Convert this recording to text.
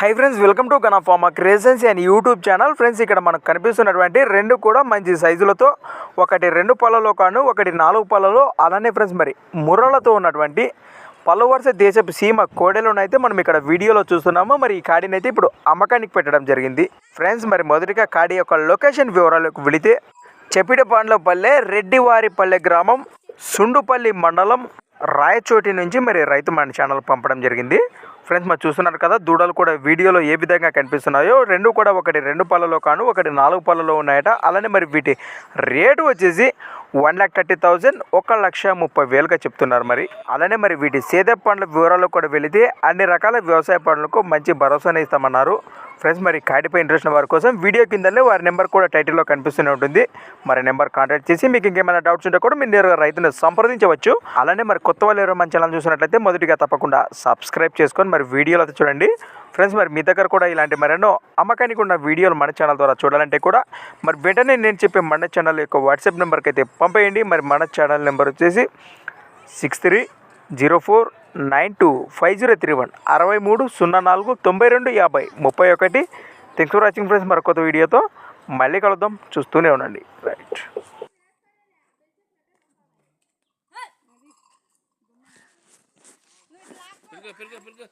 Hi friends welcome to Gana pharma creations and YouTube channel friends ఇక్కడ మనకు కనిపిస్తున్నటువంటి రెండు కూడా మంచి సైజులతో ఒకటి రెండు పళ్ళలో కాను ఒకటి నాలుగు పళ్ళలో. అలానే ఫ్రెండ్స్ మరి ముర్రలతో ఉన్నటువంటి పలు వరుస దేశపు సీమ కోడెలను అయితే మనం ఇక్కడ వీడియోలో చూస్తున్నాము. మరి ఈ కాడిని అయితే ఇప్పుడు అమ్మకానికి పెట్టడం జరిగింది. ఫ్రెండ్స్ మరి మొదటిగా కాడి యొక్క లొకేషన్ వివరాలకు వెళితే చెపిడపాండ్లపల్లె రెడ్డివారిపల్లె గ్రామం సుండుపల్లి మండలం రాయచోటి నుంచి మరి రైతు మన ఛానల్ పంపడం జరిగింది. ఫ్రెండ్స్ మరి చూస్తున్నారు కదా దూడలు కూడా వీడియోలో ఏ విధంగా కనిపిస్తున్నాయో రెండు కూడా ఒకటి రెండు పళ్ళలో కాను ఒకటి నాలుగు పళ్ళలో ఉన్నాయట. అలానే మరి వీటి రేటు వచ్చేసి వన్ ల్యాక్ థర్టీ థౌజండ్ ఒక లక్ష ముప్పై వేలుగా చెప్తున్నారు మరి. అలానే మరి వీటి సేద పండ్ల వివరాలు కూడా వెళితే అన్ని రకాల వ్యవసాయ పండ్లకు మంచి భరోసానే ఇస్తామన్నారు. ఫ్రెండ్స్ మరి కాడిపై ఇంట్రెస్ట్ వారి కోసం వీడియో కిందనే వారి నెంబర్ కూడా టైటిల్లో కనిపిస్తూనే ఉంటుంది. మరి నెంబర్ కాంటాక్ట్ చేసి మీకు ఇంకేమైనా డౌట్స్ ఉంటే కూడా మీరు నేరుగా రైతుని సంప్రదించవచ్చు. అలానే మరి కొత్త వాళ్ళు ఎవరో మన ఛానల్ చూసినట్లయితే మొదటిగా తప్పకుండా సబ్స్క్రైబ్ చేసుకొని మరి వీడియోలో చూడండి. ఫ్రెండ్స్ మరి మీ దగ్గర కూడా ఇలాంటి మరెన్నో అమ్మకానికి ఉన్న వీడియోలు మన ఛానల్ ద్వారా చూడాలంటే కూడా మరి వెంటనే నేను చెప్పే మన ఛానల్ యొక్క వాట్సాప్ నెంబర్కి అయితే పంపేయండి. మరి మన ఛానల్ నెంబర్ వచ్చేసి six three zero four nine two five zero three one అరవై మూడు సున్నా నాలుగు తొంభై రెండు యాభై ముప్పై ఒకటి. థ్యాంక్స్ ఫర్ వాచింగ్ ఫ్రెండ్స్ మరి కొత్త వీడియోతో మళ్ళీ కలుద్దాం. చూస్తూనే ఉండండి. రైట్ పిలుగు పిలుగు పిలుగు